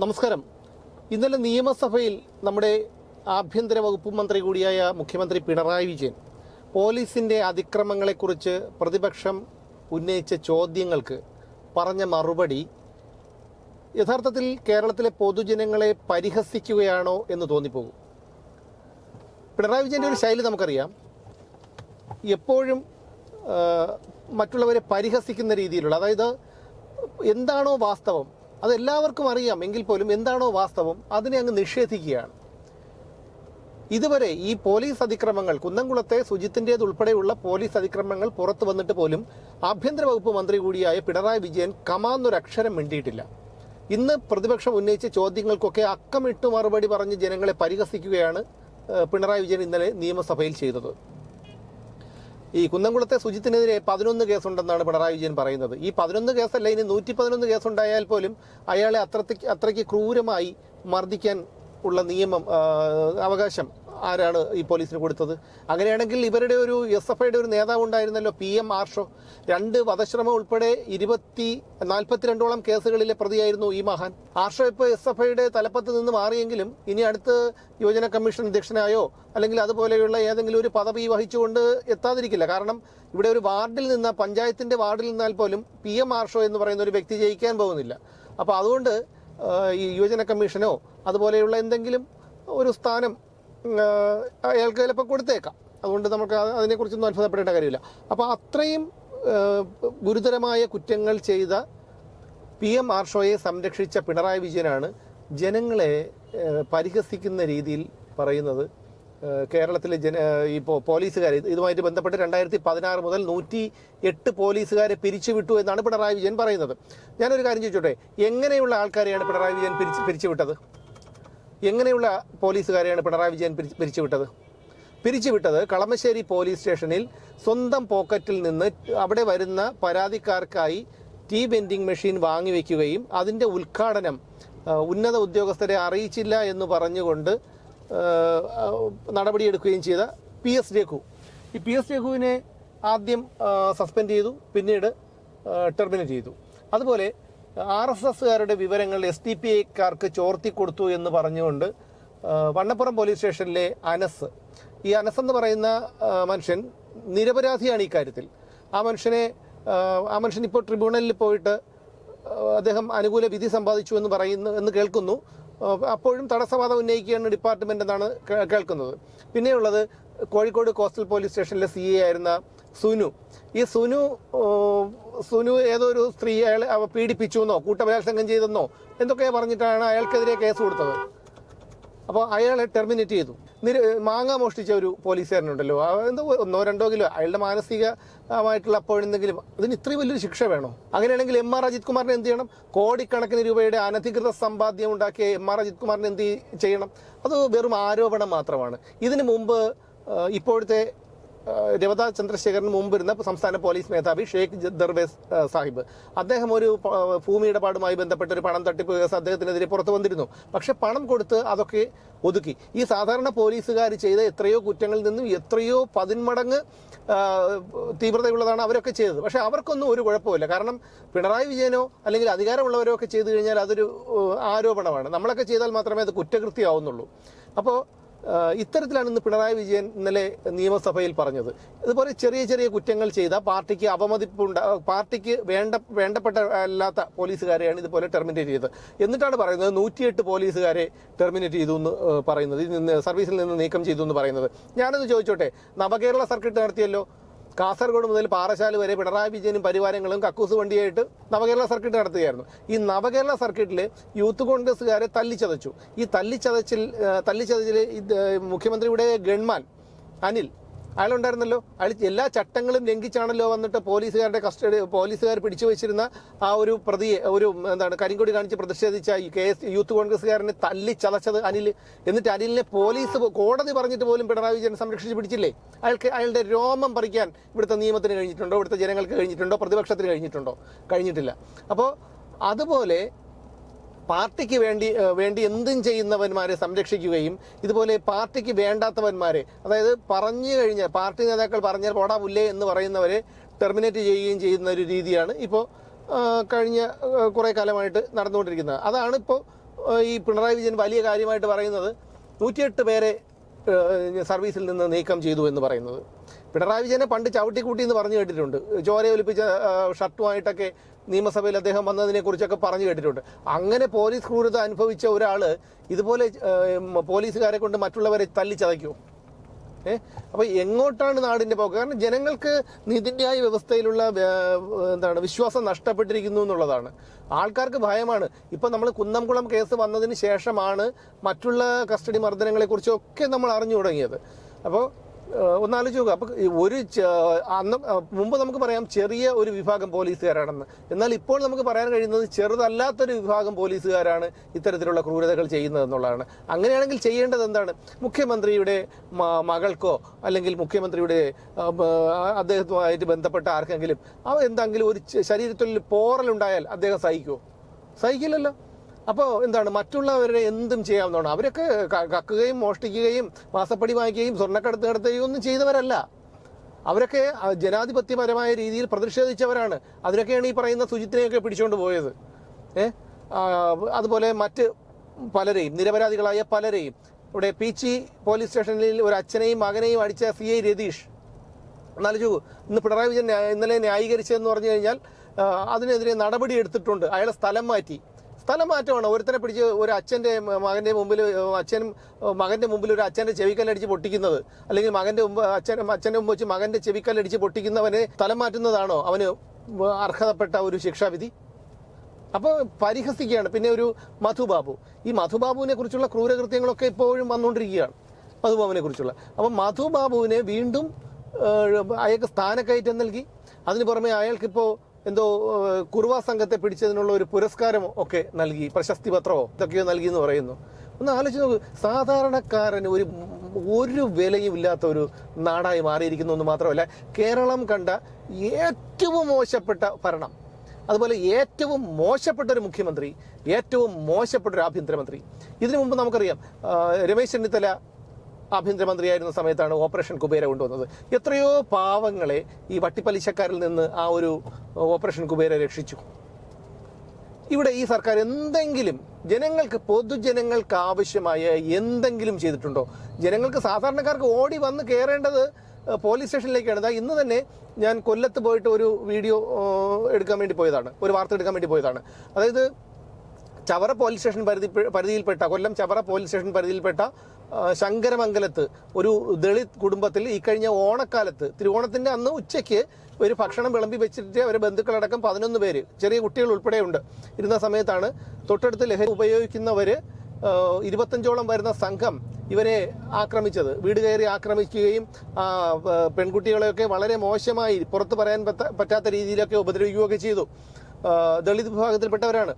നമസ്കാരം. ഇന്നലെ നിയമസഭയിൽ നമ്മുടെ ആഭ്യന്തര വകുപ്പ് മന്ത്രി കൂടിയായ മുഖ്യമന്ത്രി പിണറായി വിജയൻ പോലീസിന്റെ അതിക്രമങ്ങളെക്കുറിച്ച് പ്രതിപക്ഷം ഉന്നയിച്ച ചോദ്യങ്ങൾക്ക് പറഞ്ഞ മറുപടി യഥാർത്ഥത്തിൽ കേരളത്തിലെ പൊതുജനങ്ങളെ പരിഹസിക്കുകയാണോ എന്ന് തോന്നിപ്പോകും. പിണറായി വിജയന്റെ ഒരു ശൈലി നമുക്കറിയാം. എപ്പോഴും മറ്റുള്ളവരെ പരിഹസിക്കുന്ന രീതിയിലുള്ള അതായത് എന്താണോ വാസ്തവം അത് എല്ലാവർക്കും അറിയാം എങ്കിൽ പോലും എന്താണോ വാസ്തവം അതിനെ അങ്ങ് നിഷേധിക്കുകയാണ്. ഇതുവരെ ഈ പോലീസ് അതിക്രമങ്ങൾ കുന്നംകുളത്തെ സുജിത്തിന്റേത് ഉൾപ്പെടെയുള്ള പോലീസ് അതിക്രമങ്ങൾ പുറത്തു വന്നിട്ട് പോലും ആഭ്യന്തര വകുപ്പ് മന്ത്രി കൂടിയായ പിണറായി വിജയൻ കമാന്നൊരക്ഷരം മിണ്ടിയിട്ടില്ല. ഇന്ന് പ്രതിപക്ഷം ഉന്നയിച്ച ചോദ്യങ്ങൾക്കൊക്കെ അക്കമിട്ട് മറുപടി പറഞ്ഞ് ജനങ്ങളെ പരിഹസിക്കുകയാണ് പിണറായി വിജയൻ ഇന്നലെ നിയമസഭയിൽ ചെയ്തത്. ഈ കുന്നംകുളത്തെ സുജിത്തിനെതിരെ പതിനൊന്ന് കേസുണ്ടെന്നാണ് പിണറായി വിജയൻ പറയുന്നത്. ഈ പതിനൊന്ന് കേസല്ല ഇനി നൂറ്റി പതിനൊന്ന് കേസുണ്ടായാൽ പോലും അയാളെ അത്രയ്ക്ക് അത്രയ്ക്ക് ക്രൂരമായി മർദ്ദിക്കാൻ ഉള്ള നിയമം അവകാശം ആരാണ് ഈ പോലീസിന് കൊടുത്തത്? അങ്ങനെയാണെങ്കിൽ ഇവരുടെ ഒരു എസ് എഫ് ഐയുടെ ഒരു നേതാവ് ഉണ്ടായിരുന്നല്ലോ പി എം ആർഷോ. രണ്ട് വധശ്രമം ഉൾപ്പെടെ ഇരുപത്തി നാൽപ്പത്തിരണ്ടോളം കേസുകളിലെ പ്രതിയായിരുന്നു ഈ മഹാൻ. ആർഷോ ഇപ്പോൾ എസ് എഫ് ഐയുടെ തലപ്പത്ത് നിന്ന് മാറിയെങ്കിലും ഇനി അടുത്ത് യുവജന കമ്മീഷൻ അധ്യക്ഷനായോ അല്ലെങ്കിൽ അതുപോലെയുള്ള ഏതെങ്കിലും ഒരു പദവി വഹിച്ചുകൊണ്ട് എത്താതിരിക്കില്ല. കാരണം ഇവിടെ ഒരു വാർഡിൽ നിന്ന് പഞ്ചായത്തിന്റെ വാർഡിൽ നിന്നാൽ പോലും പി എം ആർഷോ എന്ന് പറയുന്ന ഒരു വ്യക്തി ജയിക്കാൻ പോകുന്നില്ല. അപ്പോൾ അതുകൊണ്ട് ഈ യുവജന കമ്മീഷനോ അതുപോലെയുള്ള എന്തെങ്കിലും ഒരു സ്ഥാനം അയാൾക്ക് ചിലപ്പോൾ കൊടുത്തേക്കാം. അതുകൊണ്ട് നമുക്ക് അത് അതിനെക്കുറിച്ചൊന്നും അത്ഭുതപ്പെടേണ്ട കാര്യമില്ല. അപ്പോൾ അത്രയും ഗുരുതരമായ കുറ്റങ്ങൾ ചെയ്ത പി എം ആർഷോയെ സംരക്ഷിച്ച പിണറായി വിജയനാണ് ജനങ്ങളെ പരിഹസിക്കുന്ന രീതിയിൽ പറയുന്നത്. കേരളത്തിലെ ജന ഇപ്പോൾ പോലീസുകാർ ഇതുമായിട്ട് ബന്ധപ്പെട്ട് രണ്ടായിരത്തി പതിനാറ് മുതൽ നൂറ്റി എട്ട് പോലീസുകാരെ പിരിച്ചുവിട്ടു എന്നാണ് പിണറായി വിജയൻ പറയുന്നത്. ഞാനൊരു കാര്യം ചോദിച്ചോട്ടെ? എങ്ങനെയുള്ള ആൾക്കാരെയാണ് പിണറായി വിജയൻ പിരിച്ചു പിരിച്ചുവിട്ടത്? എങ്ങനെയുള്ള പോലീസുകാരെയാണ് പിണറായി വിജയൻ പിരിച്ച് പിരിച്ചുവിട്ടത്? പിരിച്ചുവിട്ടത് കളമശ്ശേരി പോലീസ് സ്റ്റേഷനിൽ സ്വന്തം പോക്കറ്റിൽ നിന്ന് അവിടെ വരുന്ന പരാതിക്കാർക്കായി ടീ ബെൻഡിങ് മെഷീൻ വാങ്ങിവെക്കുകയും അതിന്റെ ഉദ്ഘാടനം ഉന്നത ഉദ്യോഗസ്ഥരെ അറിയിച്ചില്ല എന്ന് പറഞ്ഞുകൊണ്ട് നടപടിയെടുക്കുകയും ചെയ്ത പി എസ് രഘു. ഈ പി എസ് രഘുവിനെ ആദ്യം സസ്പെൻഡ് ചെയ്തു പിന്നീട് ടെർമിനേറ്റ് ചെയ്തു. അതുപോലെ ആർ എസ് എസ്സുകാരുടെ വിവരങ്ങൾ എസ് ഡി പി ഐക്കാർക്ക് ചോർത്തി കൊടുത്തു എന്ന് പറഞ്ഞുകൊണ്ട് വണ്ണപ്പുറം പോലീസ് സ്റ്റേഷനിലെ അനസ് ഈ അനസ് എന്ന് പറയുന്ന മനുഷ്യൻ നിരപരാധിയാണ് ഈ കാര്യത്തിൽ. ആ മനുഷ്യനെ ആ, മനുഷ്യൻ ഇപ്പോൾ ട്രിബ്യൂണലിൽ പോയിട്ട് അദ്ദേഹം അനുകൂല വിധി സമ്പാദിച്ചു എന്ന് പറയുന്നു എന്ന് കേൾക്കുന്നു. അപ്പോഴും തടസ്സവാദം ഉന്നയിക്കുകയാണ് ഡിപ്പാർട്ട്മെന്റ് എന്നാണ് കേൾക്കുന്നത്. പിന്നെയുള്ളത് കോഴിക്കോട് കോസ്റ്റൽ പോലീസ് സ്റ്റേഷനിലെ സി ആയിരുന്ന സുനു. ഈ സുനു സുനു ഏതോ ഒരു സ്ത്രീ അവ പീഡിപ്പിച്ചു എന്നോ കൂട്ടബലാത്സംഗം ചെയ്തെന്നോ എന്തൊക്കെയാ പറഞ്ഞിട്ടാണ് അയാൾക്കെതിരെ കേസ് കൊടുത്തത്. അപ്പോൾ അയാളെ ടെർമിനേറ്റ് ചെയ്തു. നിര മാങ്ങ മോഷ്ടിച്ച ഒരു പോലീസുകാരനുണ്ടല്ലോ. എന്തോ ഒന്നോ രണ്ടോ കിലോ അയാളുടെ മാനസികമായിട്ടുള്ള അപ്പോഴെന്തെങ്കിലും അതിന് ഇത്രയും വലിയൊരു ശിക്ഷ വേണോ? അങ്ങനെയാണെങ്കിൽ എം ആർ അജിത് കുമാറിന് എന്ത് ചെയ്യണം? കോടിക്കണക്കിന് രൂപയുടെ അനധികൃത സമ്പാദ്യം ഉണ്ടാക്കിയ എം ആർ അജിത് കുമാറിന് എന്ത് ചെയ്യണം? അത് വെറും ആരോപണം മാത്രമാണ്. ഇതിനു മുമ്പ് ഇപ്പോഴത്തെ രവത ചന്ദ്രശേഖരന് മുമ്പിരുന്ന സംസ്ഥാന പോലീസ് മേധാവി ഷെയ്ഖ് ദർവേസ് സാഹിബ്. അദ്ദേഹം ഒരു ഭൂമി ഇടപാടുമായി ബന്ധപ്പെട്ട ഒരു പണം തട്ടിപ്പ് കേസ് അദ്ദേഹത്തിനെതിരെ പുറത്തു വന്നിരുന്നു. പക്ഷെ പണം കൊടുത്ത് അതൊക്കെ ഒതുക്കി. ഈ സാധാരണ പോലീസുകാർ ചെയ്ത എത്രയോ കുറ്റങ്ങളിൽ നിന്നും എത്രയോ പതിന്മടങ്ങ് തീവ്രതയുള്ളതാണ് അവരൊക്കെ ചെയ്തത്. പക്ഷെ അവർക്കൊന്നും ഒരു കുഴപ്പമില്ല കാരണം പിണറായി വിജയനോ അല്ലെങ്കിൽ അധികാരമുള്ളവരോ ഒക്കെ ചെയ്തു കഴിഞ്ഞാൽ അതൊരു ആരോപണമാണ്. നമ്മളൊക്കെ ചെയ്താൽ മാത്രമേ അത് കുറ്റകൃത്യമാവുന്നുള്ളൂ. അപ്പോൾ ഇത്തരത്തിലാണ് ഇന്ന് പിണറായി വിജയൻ ഇന്നലെ നിയമസഭയിൽ പറഞ്ഞത്. ഇതുപോലെ ചെറിയ ചെറിയ കുറ്റങ്ങൾ ചെയ്ത പാർട്ടിക്ക് അവമതിപ്പുണ്ട പാർട്ടിക്ക് വേണ്ട വേണ്ടപ്പെട്ട അല്ലാത്ത പോലീസുകാരെയാണ് ഇതുപോലെ ടെർമിനേറ്റ് ചെയ്തത്. എന്നിട്ടാണ് പറയുന്നത് നൂറ്റിയെട്ട് പോലീസുകാരെ ടെർമിനേറ്റ് ചെയ്തു എന്ന് പറയുന്നത്. സർവീസിൽ നിന്ന് നീക്കം ചെയ്തു എന്ന് പറയുന്നത്. ഞാനൊന്ന് ചോദിച്ചോട്ടെ നവകേരള സർക്കിട്ട് നടത്തിയല്ലോ? കാസർഗോഡ് മുതൽ പാറശാല വരെ പിണറായി വിജയനും പരിവാരങ്ങളും കക്കൂസ് വണ്ടിയായിട്ട് നവകേരള സർക്കിട്ട് നടത്തുകയായിരുന്നു. ഈ നവകേരള സർക്കിട്ടിൽ യൂത്ത് കോൺഗ്രസ്സുകാരെ തല്ലിച്ചതച്ചു. ഈ തല്ലിച്ചതച്ചിൽ തല്ലിച്ചതച്ചിൽ മുഖ്യമന്ത്രിയുടെ ഗൺമാൻ അനിൽ അയാളുണ്ടായിരുന്നല്ലോ. അയാൾ എല്ലാ ചട്ടങ്ങളും ലംഘിച്ചാണല്ലോ വന്നിട്ട് പോലീസുകാരുടെ കസ്റ്റഡി പോലീസുകാർ പിടിച്ചു വെച്ചിരുന്ന ആ ഒരു പ്രതിയെ ഒരു എന്താണ് കരിങ്കൊടി കാണിച്ച് പ്രതിഷേധിച്ച കെ എസ് യൂത്ത് കോൺഗ്രസ്സുകാരനെ തല്ലി ചതച്ചത് അനിൽ. എന്നിട്ട് അനിലിനെ പോലീസ് കോടതി പറഞ്ഞിട്ട് പോലും പിണറായി വിജയൻ സംരക്ഷിച്ച് പിടിച്ചില്ലേ? അയാൾക്ക് അയാളുടെ രോമം പറിക്കാൻ ഇവിടുത്തെ നിയമത്തിന് കഴിഞ്ഞിട്ടുണ്ടോ? ഇവിടുത്തെ ജനങ്ങൾക്ക് കഴിഞ്ഞിട്ടുണ്ടോ? പ്രതിപക്ഷത്തിന് കഴിഞ്ഞിട്ടുണ്ടോ? കഴിഞ്ഞിട്ടില്ല. അപ്പോൾ അതുപോലെ പാർട്ടിക്ക് വേണ്ടി വേണ്ടി എന്തും ചെയ്യുന്നവന്മാരെ സംരക്ഷിക്കുകയും ഇതുപോലെ പാർട്ടിക്ക് വേണ്ടാത്തവന്മാരെ അതായത് പറഞ്ഞു കഴിഞ്ഞാൽ പാർട്ടി നേതാക്കൾ പറഞ്ഞാൽ പോടാ പുല്ലേ എന്ന് പറയുന്നവരെ ടെർമിനേറ്റ് ചെയ്യുകയും ചെയ്യുന്ന ഒരു രീതിയാണ് ഇപ്പോൾ കഴിഞ്ഞ കുറേ കാലമായിട്ട് നടന്നുകൊണ്ടിരിക്കുന്നത്. അതാണ് ഇപ്പോൾ ഈ പിണറായി വിജയൻ വലിയ കാര്യമായിട്ട് പറയുന്നത് നൂറ്റിയെട്ട് പേരെ സർവീസിൽ നിന്ന് നീക്കം ചെയ്തു എന്ന് പറയുന്നത്. പിണറായി വിജയനെ പണ്ട് ചവിട്ടിക്കൂട്ടി എന്ന് പറഞ്ഞു കേട്ടിട്ടുണ്ട്. ചോര ഒലിപ്പിച്ച ഏഹ്, ഷർട്ടുമായിട്ടൊക്കെ നിയമസഭയിൽ അദ്ദേഹം വന്നതിനെ കുറിച്ചൊക്കെ പറഞ്ഞു കേട്ടിട്ടുണ്ട്. അങ്ങനെ പോലീസ് ക്രൂരത അനുഭവിച്ച ഒരാൾ ഇതുപോലെ പോലീസുകാരെ കൊണ്ട് മറ്റുള്ളവരെ തല്ലിച്ചതയ്ക്കുമോ ഏ? അപ്പോൾ എങ്ങോട്ടാണ് നാടിന്റെ പോക്ക്? കാരണം ജനങ്ങൾക്ക് നീതിന്യായ വ്യവസ്ഥയിലുള്ള എന്താണ് വിശ്വാസം നഷ്ടപ്പെട്ടിരിക്കുന്നു എന്നുള്ളതാണ്. ആൾക്കാർക്ക് ഭയമാണ്. ഇപ്പൊ നമ്മൾ കുന്നംകുളം കേസ് വന്നതിന് ശേഷമാണ് മറ്റുള്ള കസ്റ്റഡി മർദ്ദനങ്ങളെ കുറിച്ചൊക്കെ നമ്മൾ അറിഞ്ഞു തുടങ്ങിയത്. അപ്പോൾ ഒന്നാലോചിച്ച് നോക്കുക അപ്പൊ ഒരു അന്ന് മുമ്പ് നമുക്ക് പറയാം ചെറിയ ഒരു വിഭാഗം പോലീസുകാരാണെന്ന്. എന്നാൽ ഇപ്പോൾ നമുക്ക് പറയാൻ കഴിയുന്നത് ചെറുതല്ലാത്തൊരു വിഭാഗം പോലീസുകാരാണ് ഇത്തരത്തിലുള്ള ക്രൂരതകൾ ചെയ്യുന്നത് എന്നുള്ളതാണ് അങ്ങനെയാണെങ്കിൽ ചെയ്യേണ്ടത് എന്താണ്? മുഖ്യമന്ത്രിയുടെ മകൾക്കോ അല്ലെങ്കിൽ മുഖ്യമന്ത്രിയുടെ അദ്ദേഹത്തുമായിട്ട് ബന്ധപ്പെട്ട ആർക്കെങ്കിലും എന്തെങ്കിലും ഒരു ശരീരത്തിൽ പോറലുണ്ടായാൽ അദ്ദേഹം സഹിക്കുമോ സഹിക്കില്ലല്ലോ. അപ്പോൾ എന്താണ് മറ്റുള്ളവരെ എന്തും ചെയ്യാവുന്നതാണ്. അവരൊക്കെ കക്കുകയും മോഷ്ടിക്കുകയും മാസപ്പടി വാങ്ങിക്കുകയും സ്വർണക്കടത്ത് നടത്തുകയും ഒന്നും ചെയ്തവരല്ല. അവരൊക്കെ ജനാധിപത്യപരമായ രീതിയിൽ പ്രതിഷേധിച്ചവരാണ്. അതിനൊക്കെയാണ് ഈ പറയുന്ന സുജിത്തിനെയൊക്കെ പിടിച്ചുകൊണ്ട് പോയത്. ഏ? അതുപോലെ മറ്റ് പലരെയും നിരപരാധികളായ പലരെയും. ഇവിടെ പീച്ചി പോലീസ് സ്റ്റേഷനിൽ ഒരു അച്ഛനെയും മകനെയും അടിച്ച സി ഐ രതീഷ്. എന്നാലും ഇന്ന് പിണറായി വിജയൻ ഇന്നലെ ന്യായീകരിച്ചതെന്ന് പറഞ്ഞു കഴിഞ്ഞാൽ അതിനെതിരെ നടപടി എടുത്തിട്ടുണ്ട്. അയാളെ സ്ഥലം മാറ്റി. സ്ഥലം മാറ്റമാണ് ഒരുത്തനെ പിടിച്ച് ഒരു അച്ഛന്റെ മകന്റെ മുമ്പിൽ അച്ഛനും മകന്റെ മുമ്പിൽ ഒരു അച്ഛന്റെ ചെവിക്കല്ലടിച്ച് പൊട്ടിക്കുന്നത്. അല്ലെങ്കിൽ മകന്റെ മുമ്പ് അച്ഛൻ അച്ഛന്റെ മുമ്പ് വെച്ച് മകന്റെ ചെവിക്കല്ലടിച്ച് പൊട്ടിക്കുന്നവനെ സ്ഥലം മാറ്റുന്നതാണോ അവന് അർഹതപ്പെട്ട ഒരു ശിക്ഷാവിധി? അപ്പോൾ പരിഹസിക്കുകയാണ്. പിന്നെ ഒരു മധുബാബു. ഈ മധുബാബുവിനെ കുറിച്ചുള്ള ക്രൂരകൃത്യങ്ങളൊക്കെ ഇപ്പോഴും വന്നുകൊണ്ടിരിക്കുകയാണ് മധുബാബുവിനെ കുറിച്ചുള്ള. അപ്പം മധുബാബുവിനെ വീണ്ടും അയാൾക്ക് സ്ഥാനക്കയറ്റം നൽകി. അതിന് പുറമെ അയാൾക്കിപ്പോൾ എന്തോ കുറുവ സംഘത്തെ പിടിച്ചതിനുള്ള ഒരു പുരസ്കാരം ഒക്കെ നൽകി പ്രശസ്തി പത്രമോ ഇതൊക്കെയോ നൽകി എന്ന് പറയുന്നു. ഒന്ന് ആലോചിച്ച് നോക്കൂ സാധാരണക്കാരന് ഒരു ഒരു വിലയും ഇല്ലാത്ത ഒരു നാടായി മാറിയിരിക്കുന്നു എന്ന് മാത്രമല്ല കേരളം കണ്ട ഏറ്റവും മോശപ്പെട്ട ഭരണം അതുപോലെ ഏറ്റവും മോശപ്പെട്ട ഒരു മുഖ്യമന്ത്രി ഏറ്റവും മോശപ്പെട്ട ഒരു ആഭ്യന്തരമന്ത്രി. ഇതിനു മുമ്പ് നമുക്കറിയാം രമേശ് ചെന്നിത്തല ആഭ്യന്തരമന്ത്രിയായിരുന്ന സമയത്താണ് ഓപ്പറേഷൻ കുബേര കൊണ്ടുവന്നത്. എത്രയോ പാവങ്ങളെ ഈ വട്ടിപ്പലിശക്കാരിൽ നിന്ന് ആ ഒരു ഓപ്പറേഷൻ കുബേര രക്ഷിച്ചു. ഇവിടെ ഈ സർക്കാർ എന്തെങ്കിലും ജനങ്ങൾക്ക് പൊതുജനങ്ങൾക്ക് ആവശ്യമായ എന്തെങ്കിലും ചെയ്തിട്ടുണ്ടോ? ജനങ്ങൾക്ക് സാധാരണക്കാർക്ക് ഓടി വന്ന് കയറേണ്ടത് പോലീസ് സ്റ്റേഷനിലേക്കാണ്. ഇതാ ഇന്ന് തന്നെ ഞാൻ കൊല്ലത്ത് പോയിട്ട് ഒരു വീഡിയോ എടുക്കാൻ വേണ്ടി പോയതാണ്. ഒരു വാർത്ത എടുക്കാൻ വേണ്ടി പോയതാണ്. അതായത് ചവറ പോലീസ് സ്റ്റേഷൻ പരിധി പരിധിയിൽപ്പെട്ട കൊല്ലം ചവറ പോലീസ് സ്റ്റേഷൻ പരിധിയിൽപ്പെട്ട ശങ്കരമംഗലത്ത് ഒരു ദളിത് കുടുംബത്തിൽ ഈ കഴിഞ്ഞ ഓണക്കാലത്ത് തിരുവോണത്തിന്റെ അന്ന് ഉച്ചയ്ക്ക് ഒരു ഭക്ഷണം വിളമ്പി വെച്ചിട്ട് അവരെ ബന്ധുക്കളടക്കം പതിനൊന്ന് പേര് ചെറിയ കുട്ടികൾ ഉൾപ്പെടെയുണ്ട്. ഇരുന്ന സമയത്താണ് തൊട്ടടുത്ത് ലഹരി ഉപയോഗിക്കുന്നവർ ഇരുപത്തഞ്ചോളം വരുന്ന സംഘം ഇവരെ ആക്രമിച്ചത്. വീട് കയറി ആക്രമിക്കുകയും പെൺകുട്ടികളെയൊക്കെ വളരെ മോശമായി പുറത്ത് പറയാൻ പറ്റാത്ത രീതിയിലൊക്കെ ഉപദ്രവിക്കുകയൊക്കെ ചെയ്തു. ദളിത് വിഭാഗത്തിൽപ്പെട്ടവരാണ്.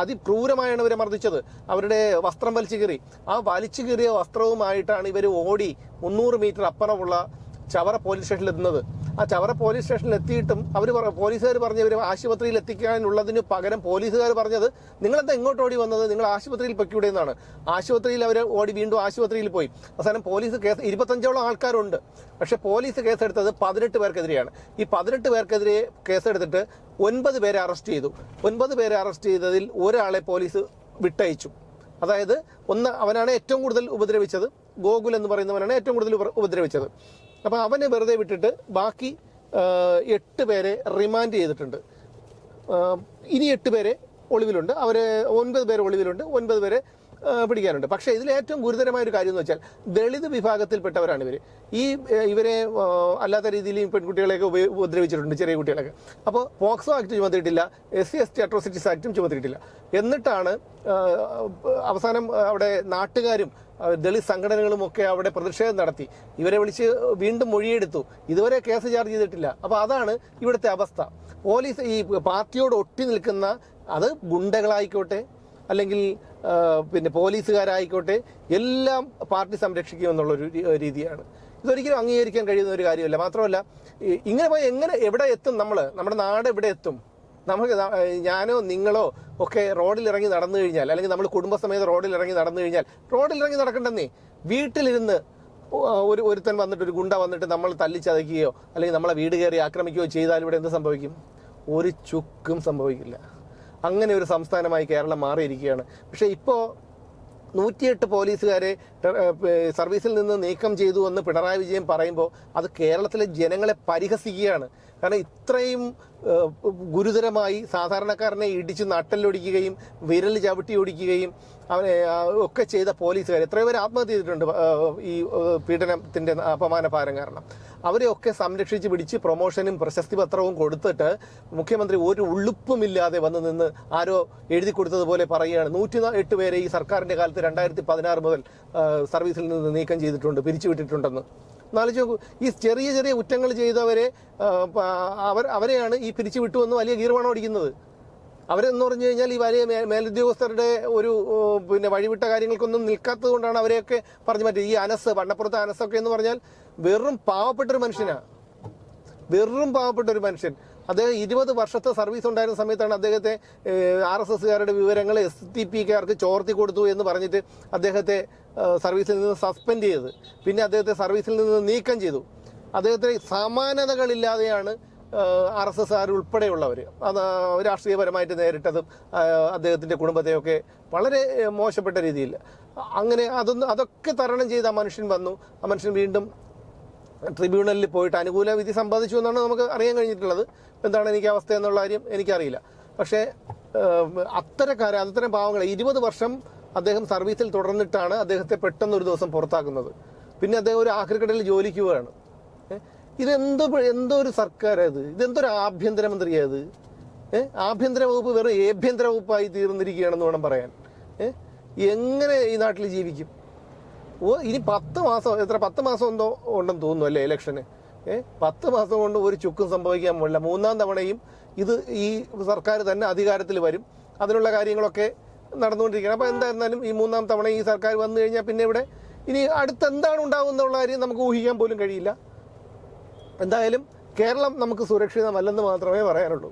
അതിക്രൂരമായാണ് ഇവരെ മർദ്ദിച്ചത്. അവരുടെ വസ്ത്രം വലിച്ചു കീറി. ആ വലിച്ചു കീറിയ വസ്ത്രവുമായിട്ടാണ് ഇവർ ഓടി മുന്നൂറ് മീറ്റർ അപ്പുറമുള്ള ചവറ പോലീസ് സ്റ്റേഷനിൽ എത്തുന്നത്. ആ ചവറ പോലീസ് സ്റ്റേഷനിൽ എത്തിയിട്ടും അവർ പോലീസുകാർ പറഞ്ഞ ഇവർ ആശുപത്രിയിൽ എത്തിക്കാനുള്ളതിന് പകരം പോലീസുകാർ പറഞ്ഞത് നിങ്ങളെന്താ എങ്ങോട്ട് ഓടി വന്നത്? നിങ്ങൾ ആശുപത്രിയിൽ പൊയ്ക്കൂടെ എന്നാണ്. ആശുപത്രിയിൽ അവർ ഓടി വീണ്ടും ആശുപത്രിയിൽ പോയി. അവസാനം പോലീസ് കേസ് ഇരുപത്തഞ്ചോളം ആൾക്കാരുണ്ട്. പക്ഷേ പോലീസ് കേസെടുത്തത് പതിനെട്ട് പേർക്കെതിരെയാണ്. ഈ പതിനെട്ട് പേർക്കെതിരെ കേസെടുത്തിട്ട് ഒൻപത് പേരെ അറസ്റ്റ് ചെയ്തു. ഒൻപത് പേരെ അറസ്റ്റ് ചെയ്തതിൽ ഒരാളെ പോലീസ് വിട്ടയച്ചു. അതായത് ഒന്ന് അവനാണ് ഏറ്റവും കൂടുതൽ ഉപദ്രവിച്ചത്. ഗോകുൽ എന്ന് പറയുന്നവനാണ് ഏറ്റവും കൂടുതൽ ഉപദ്രവിച്ചത്. അപ്പോൾ അവനെ വെറുതെ വിട്ടിട്ട് ബാക്കി എട്ട് പേരെ റിമാൻഡ് ചെയ്തിട്ടുണ്ട്. ഇനി എട്ട് പേരെ ഒളിവിലുണ്ട്. അവരെ ഒൻപത് പേരെ ഒളിവിലുണ്ട്. ഒൻപത് പേരെ പിടിക്കാനുണ്ട്. പക്ഷേ ഇതിൽ ഏറ്റവും ഗുരുതരമായ ഒരു കാര്യം എന്ന് വെച്ചാൽ ദളിത് വിഭാഗത്തിൽപ്പെട്ടവരാണ് ഇവർ ഈ ഇവരെ അല്ലാത്ത രീതിയിൽ പെൺകുട്ടികളെയൊക്കെ ഉപദ്രവിച്ചിട്ടുണ്ട് ചെറിയ കുട്ടികളൊക്കെ. അപ്പോൾ POCSO act ചുമത്തിയിട്ടില്ല S C S T atrocities ആക്ടും ചുമത്തിയിട്ടില്ല. എന്നിട്ടാണ് അവസാനം അവിടെ നാട്ടുകാരും ദളിത് സംഘടനകളും ഒക്കെ അവിടെ പ്രതിഷേധം നടത്തി. ഇവരെ വിളിച്ച് വീണ്ടും മൊഴിയെടുത്തു. ഇതുവരെ കേസ് ചാർജ് ചെയ്തിട്ടില്ല. അപ്പോൾ അതാണ് ഇവിടുത്തെ അവസ്ഥ. പോലീസ് ഈ പാർട്ടിയോട് ഒട്ടി നിൽക്കുന്ന അത് ഗുണ്ടകളായിക്കോട്ടെ അല്ലെങ്കിൽ പിന്നെ പോലീസുകാരായിക്കോട്ടെ എല്ലാം പാർട്ടി സംരക്ഷിക്കുമെന്നുള്ളൊരു രീതിയാണ്. ഇതൊരിക്കലും അംഗീകരിക്കാൻ കഴിയുന്ന ഒരു കാര്യമല്ല. മാത്രമല്ല ഇങ്ങനെ പോയി എങ്ങനെ എവിടെ എത്തും നമ്മൾ നമ്മുടെ നാട് എവിടെ എത്തും? നമുക്ക് ഞാനോ നിങ്ങളോ ഒക്കെ റോഡിൽ ഇറങ്ങി നടന്നു കഴിഞ്ഞാൽ അല്ലെങ്കിൽ നമ്മൾ കുടുംബസമേത റോഡിൽ ഇറങ്ങി നടന്നു കഴിഞ്ഞാൽ റോഡിൽ ഇറങ്ങി നടക്കണ്ടെന്നേ. വീട്ടിലിരുന്ന് ഒരു ഒരുത്തൻ വന്നിട്ട് ഒരു ഗുണ്ട വന്നിട്ട് നമ്മൾ തല്ലിച്ചതയ്ക്കുകയോ അല്ലെങ്കിൽ നമ്മളെ വീട് കയറി ആക്രമിക്കുകയോ ചെയ്താൽ ഇവിടെ എന്ത് സംഭവിക്കും? ഒരു ചുക്കും സംഭവിക്കില്ല. അങ്ങനെ ഒരു സംസ്ഥാനമായി കേരളം മാറിയിരിക്കുകയാണ്. പക്ഷേ ഇപ്പോൾ നൂറ്റിയെട്ട് പോലീസുകാരെ സർവീസിൽ നിന്ന് നീക്കം ചെയ്തു എന്ന് പിണറായി വിജയൻ പറയുമ്പോൾ അത് കേരളത്തിലെ ജനങ്ങളെ പരിഹസിക്കുകയാണ്. കാരണം ഇത്രയും ഗുരുതരമായി സാധാരണക്കാരനെ ഇടിച്ച് നട്ടലൊടിക്കുകയും വിരൽ ചവിട്ടി ഒടിക്കുകയും അവനെ ഒക്കെ ചെയ്ത പോലീസുകാർ. എത്രയോ പേര് ആത്മഹത്യ ചെയ്തിട്ടുണ്ട് ഈ പീഡനത്തിന്റെ പീഡനത്തിന്റെ അപമാന ഭാരം കാരണം. അവരെയൊക്കെ സംരക്ഷിച്ച് പിടിച്ച് പ്രൊമോഷനും പ്രശസ്തി പത്രവും കൊടുത്തിട്ട് മുഖ്യമന്ത്രി ഒരു ഉള്ളുപ്പുമില്ലാതെ വന്ന് നിന്ന് ആരോ എഴുതി കൊടുത്തതുപോലെ പറയുകയാണ്. നൂറ്റി എട്ട് പേരെ ഈ സർക്കാരിന്റെ കാലത്ത് രണ്ടായിരത്തി പതിനാറ് മുതൽ സർവീസിൽ നിന്ന് നീക്കം ചെയ്തിട്ടുണ്ട് പിരിച്ചുവിട്ടിട്ടുണ്ടെന്ന്. നോക്കൂ. ഈ ചെറിയ ചെറിയ കുറ്റങ്ങൾ ചെയ്തവരെ അവർ അവരെയാണ് ഈ പിരിച്ചു വിട്ടുവെന്ന് വലിയ ഗീർവാണം അടിക്കുന്നത് അവരെന്ന് പറഞ്ഞു കഴിഞ്ഞാൽ ഈ വലിയ മേലുദ്യോഗസ്ഥരുടെ ഒരു പിന്നെ വഴിവിട്ട കാര്യങ്ങൾക്കൊന്നും നിൽക്കാത്തത് കൊണ്ടാണ് അവരെയൊക്കെ പറഞ്ഞു മാറ്റിയത്. ഈ അനസ് വണ്ണപ്പുറത്ത് അനസൊക്കെ എന്ന് പറഞ്ഞാൽ വെറും പാവപ്പെട്ട ഒരു മനുഷ്യനാണ് വെറും പാവപ്പെട്ട ഒരു മനുഷ്യൻ. അദ്ദേഹം ഇരുപത് വർഷത്തെ സർവീസ് ഉണ്ടായിരുന്ന സമയത്താണ് അദ്ദേഹത്തെ ആർ എസ് എസ്സുകാരുടെ വിവരങ്ങൾ എസ് ടി പിക്കാർക്ക് ചോർത്തി കൊടുത്തു എന്ന് പറഞ്ഞിട്ട് അദ്ദേഹത്തെ സർവീസിൽ നിന്ന് സസ്പെൻഡ് ചെയ്തത്. പിന്നെ അദ്ദേഹത്തെ സർവീസിൽ നിന്ന് നീക്കം ചെയ്തു. അദ്ദേഹത്തിന് സമാനതകളില്ലാതെയാണ് ആർ എസ് എസ് ആർ ഉൾപ്പെടെയുള്ളവർ അത് രാഷ്ട്രീയപരമായിട്ട് നേരിട്ടതും അദ്ദേഹത്തിന്റെ കുടുംബത്തെയൊക്കെ വളരെ മോശപ്പെട്ട രീതിയിൽ. അങ്ങനെ അതൊന്ന് അതൊക്കെ തരണം ചെയ്ത് ആ മനുഷ്യൻ വന്നു. ആ മനുഷ്യൻ വീണ്ടും ട്രിബ്യൂണലിൽ പോയിട്ട് അനുകൂല വിധി സമ്പാദിച്ചു എന്നാണ് നമുക്ക് അറിയാൻ കഴിഞ്ഞിട്ടുള്ളത്. എന്താണ് എനിക്ക് അവസ്ഥ എന്നുള്ള കാര്യം എനിക്കറിയില്ല. പക്ഷേ അത്തരക്കാരെ അത്തരം പാവങ്ങളെ ഇരുപത് വർഷം അദ്ദേഹം സർവീസിൽ തുടർന്നിട്ടാണ് അദ്ദേഹത്തെ പെട്ടെന്ന് ഒരു ദിവസം പുറത്താക്കുന്നത്. പിന്നെ അദ്ദേഹം ഒരു ആക്രിക്കടലിൽ ജോലിക്ക് പോവുകയാണ് ഇതെന്തോ എന്തോ ഒരു സർക്കാരത്? ഇതെന്തൊരു ആഭ്യന്തരമന്ത്രിയായത് ഏഹ് ആഭ്യന്തര വകുപ്പ് വെറും ഏഭ്യന്തര വകുപ്പായി തീർന്നിരിക്കുകയാണെന്ന് വേണം പറയാൻ. ഏഹ് എങ്ങനെ ഈ നാട്ടിൽ ജീവിക്കും? ഓ ഇനി പത്ത് മാസം എത്ര പത്ത് മാസം എന്തോ ഉണ്ടെന്ന് തോന്നുന്നു അല്ലേ ഇലക്ഷന്? ഏഹ് പത്ത് മാസം കൊണ്ട് ഒരു ചുക്കും സംഭവിക്കാൻ പോലില്ല മൂന്നാം തവണയും ഇത് ഈ സർക്കാർ തന്നെ അധികാരത്തിൽ വരും. അതിനുള്ള കാര്യങ്ങളൊക്കെ നടന്നുകൊണ്ടിരിക്കണം അപ്പോൾ എന്തായിരുന്നാലും ഈ മൂന്നാം തവണ ഈ സർക്കാർ വന്നു കഴിഞ്ഞാൽ പിന്നെ ഇവിടെ ഇനി അടുത്ത് എന്താണ് ഉണ്ടാകുന്നുള്ള കാര്യം നമുക്ക് ഊഹിക്കാൻ പോലും കഴിയില്ല. എന്തായാലും കേരളം നമുക്ക് സുരക്ഷിതമല്ലെന്ന് മാത്രമേ പറയാനുള്ളൂ.